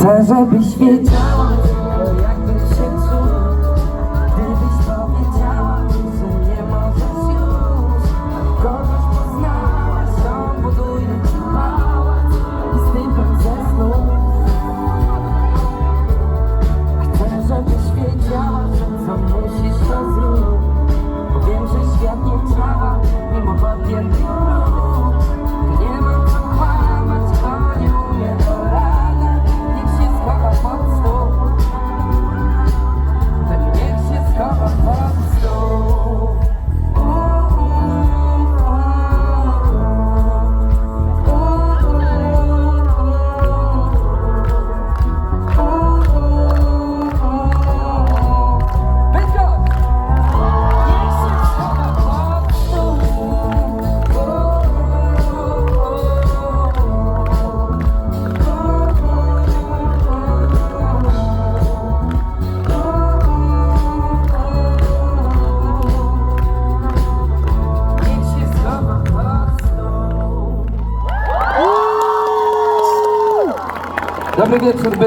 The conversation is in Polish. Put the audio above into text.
żebyś wiedziała, jakby się czuł Gdybyś powiedziała, że nie możesz już. Kogoś poznałaś, on buduje ci pałac I z typem ze snu Chcę, żebyś wiedziała, że co musisz to zrób Dobry Bydgoszcz.